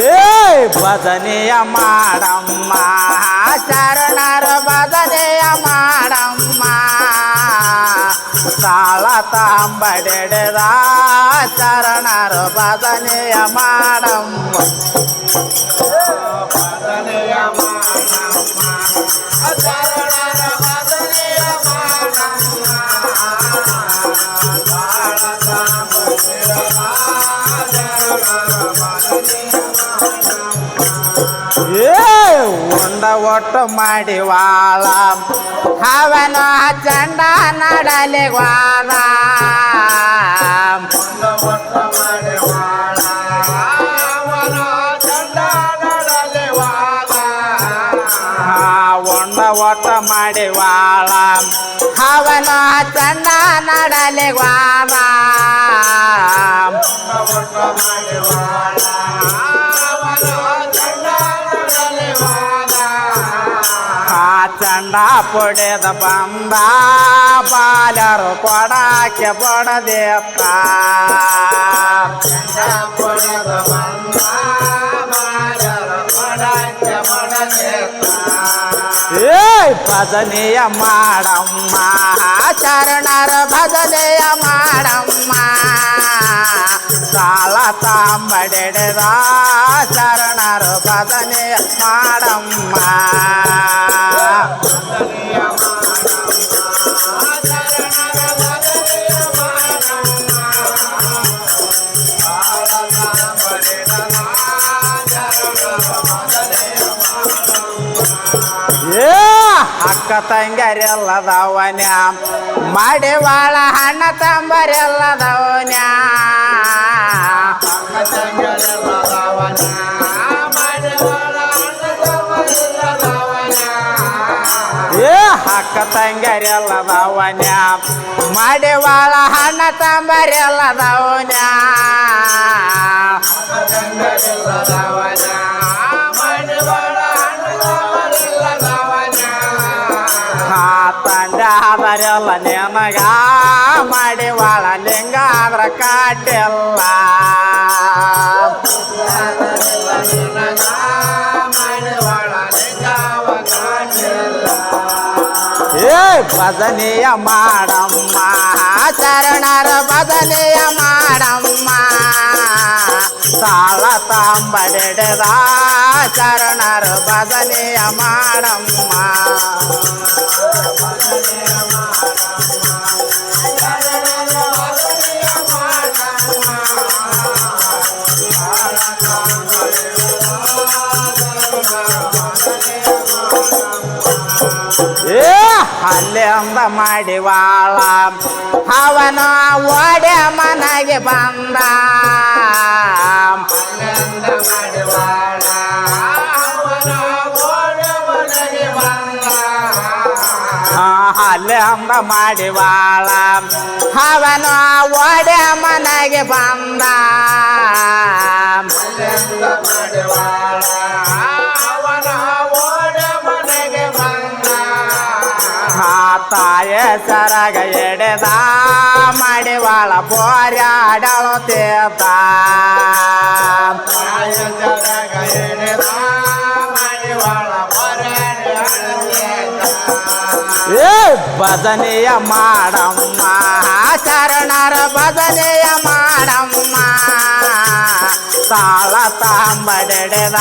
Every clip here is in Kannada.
ಏ ಭಜನೆಯ ಮಾಡಮ್ಮ ಶರಣರ ಭಜನೆಯ ಮಾಡಮ್ಮ ತಾಳ ತಾಂಬಡೆದ ಶರಣರ ಭಜನೆಯ ಮಾಡಮ್ಮ ಭಜನೆಯ ಮಾಡಮ್ಮ ಶರಣರ ಭಜನೆಯ ಮಾಡಮ್ಮ ತಾಳ ತಾಂಬಡೆದ ಏ ಉಂಡ ಒಟ್ಟು ಮಾಡಿ ವಾಳ ಅವನ ಚಂಡ ನಡಲಿ ಆ ಚಂಡ ಪೊಡೆದ ಬಂದ ಬಾಲರು ಕೊಡಾಕೆ ಬಡದೇತ್ತ ಪೊಡೆದ ಬಂದ భజనీయ మాడమ్మ చరణర భజనీయ మాడమ్మ కాళ తాంబడెడదా చరణరు భజనీయ మాడమ్మ ಅಕ್ಕ ತಂಗರೆಲ್ಲದವನ್ಯ ಮಾಡಿವಾಳ ಹಣ್ಣ ತಂಬರೆಲ್ಲದವನ ಏ ಅಕ್ಕ ತಂಗರೆಲ್ಲದವನ್ಯ ಮಾಡಿವಾಳ ಹಣ್ಣ ತಂಬರೆಲ್ಲದವನ್ಯ ಆದರೆಲ್ಲ ನಿನಗ ಮಾಡಿವಾಳ ಲಿಂಗ ಆದ್ರ ಕಾಟಿಲ್ಲ ಏ ಭಜನೆಯ ಮಾಡಮ್ಮ ಶರಣರ ಭಜನೆಯ ಮಾಡಮ್ಮ ತಾಳ ತಾಂಬಡೆದ ಶರಣರ ಭಜನೆಯ ಮಾಡಮ್ಮ ಅಲ್ಲೇ ಅಂದ ಮಾಡಿವಾಳ ಅವನ ಒಡೆ ಮನೆಗೆ ಬಂದ. ಅಲ್ಲೇ ಅಂದ ಮಾಡಿವಾಳ ಅವನ ಒಡೆ ಮನೆಗೆ ಬಂದ. ಆ ತಾಯ ಸರಗ ಎಡೆದ ಮಡಿವಾಳ ಬೋರ್ಯಾಡಳು ತೇತ ಏ! ಭಜನೆಯ ಮಾಡಮ್ಮ ಶರಣರ ಭಜನೆಯ ಮಾಡಮ್ಮ. ತಾಳ ತಾಂಬಡೆದ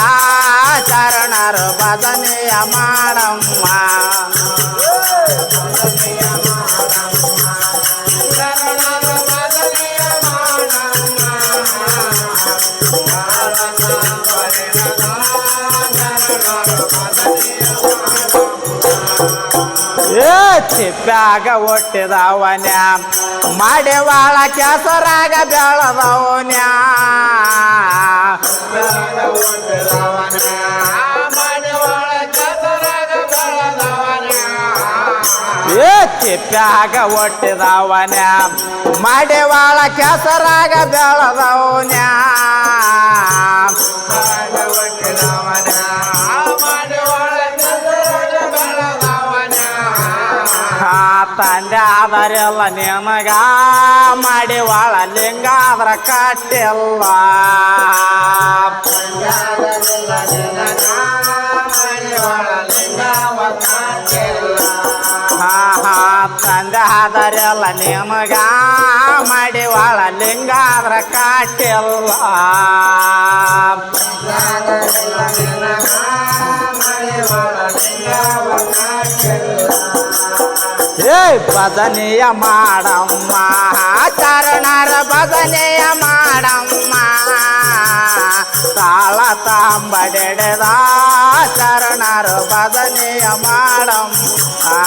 ಶರಣರ ಭಜನೆಯ ಮಾಡಮ್ಮ. ಏ ಚಿಪ್ಪ್ಯಾಗ ಒಟ್ಟಿದವನ್ಯ. ಮಾಡಿವಾಳ ಕೆಸರಾಗ ಬೆಳದವನ್ಯ. ಏ ಚಿಪ್ಪ್ಯಾಗ ಒಟ್ಟಿದವನ್ಯ. ಮಾಡಿವಾಳ ಕೆಸರಾಗ ಬೆಳದವನ್ಯ. ಆ ತಂದೆ ಆದರೆಲ್ಲ ನಿನಗ ಮಾಡಿ ಒಳ ಲಿಂಗ ಆದ್ರ ಕಟ್ಟಿಲ್ಲ ಹಾ ಹಾ ತಂದೆ ಆದರೆಲ್ಲ ನಿನಗ ಮಾಡಿ ಒಳ ಲಿಂಗ ಆದ್ರ ಕಟ್ಟಿಲ್ಲ ಏ பதனிய மாடம்மா. சரணர பதனிய மாடம்மா. தாள தாம்படா சரணர பதனிய மாடம் ஆ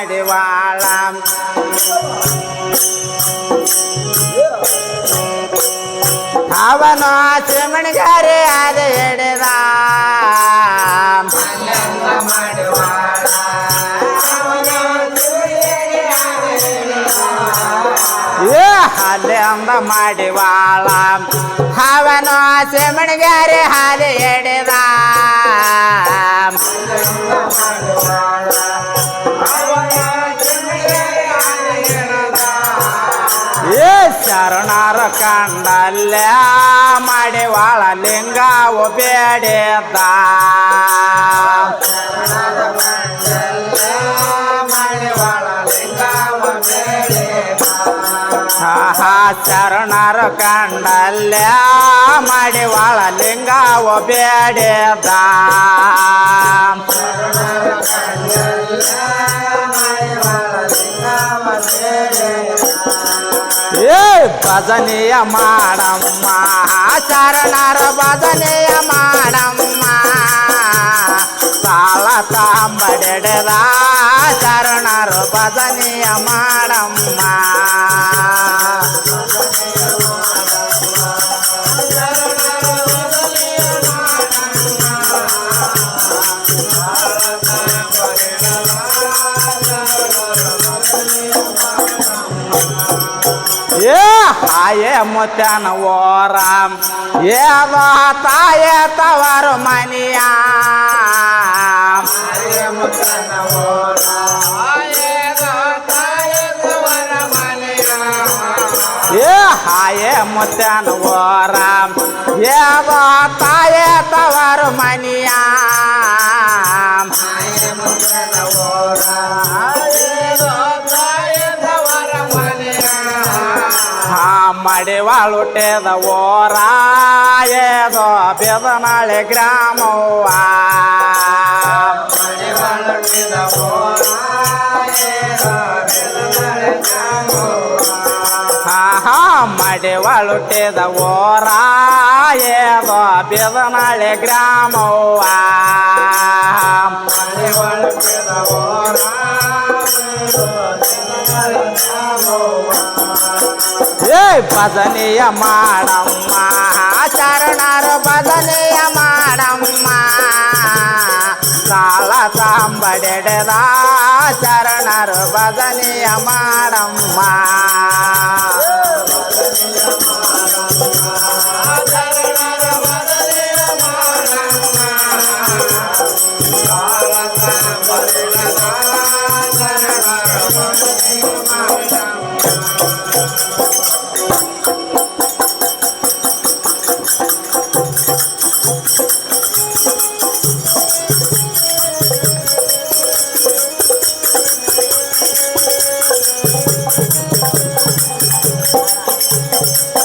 கொண்டாடி வாழாம் அவனோ சிவனுக்காரு அதை எடுதாம் அந்த மாடி வாழாம் அவனோ சிவனுக்காரு அதை எடுதாம் ಶರಣರ ಕಂಡಲ್ಲ ಮಾಡಿ ವಾಳ ಲಿಂಗ ಬೇಡಿದ್ದ ಹಾ ಶರಣರ ಕಂಡಲ್ಲ ಮಾಡಿ ವಾಳ ಲಿಂಗ ಬೇಡಿದ್ದ ಭಜನೆಯ ಮಾಡಮ್ಮ ಶರಣರ ಭಜನೆಯ ಮಾಡಮ್ಮ ತಾಳ ತಾಂಬಡೆದ ಶರಣರ ಭಜನೆಯ ಮಾಡಮ್ಮ ಏ ಹಾಯೇ ಮುತ್ಯಾನ ಓರ ಏದೋ ತಾಯ ತವರು ಮನಿಯ ಏ ಹಾಯೇ ಮುತ್ಯಾನ ಓರ ಏದೋ ತಾಯ ತವರು ಮನಿಯ ಹಾ ಮಡಿವಾಳುಟೆದ ಓರಾಯದೋ ಬೆದನಾಳೆ ಗ್ರಾಮವ್ವ. ಹಾ ಹಾ ಮಡಿವಾಳುಟೆದ ಓರ ಏದೋ ಬೆದನಾಳೆ ಗ್ರಾಮವ್ವ. ಏ భజనీయ మాడమ్మా చరణారు భజనీయ మాడమ్మా కాళ సాంబడెడదా చరణారు భజనీయ మాడమ్మా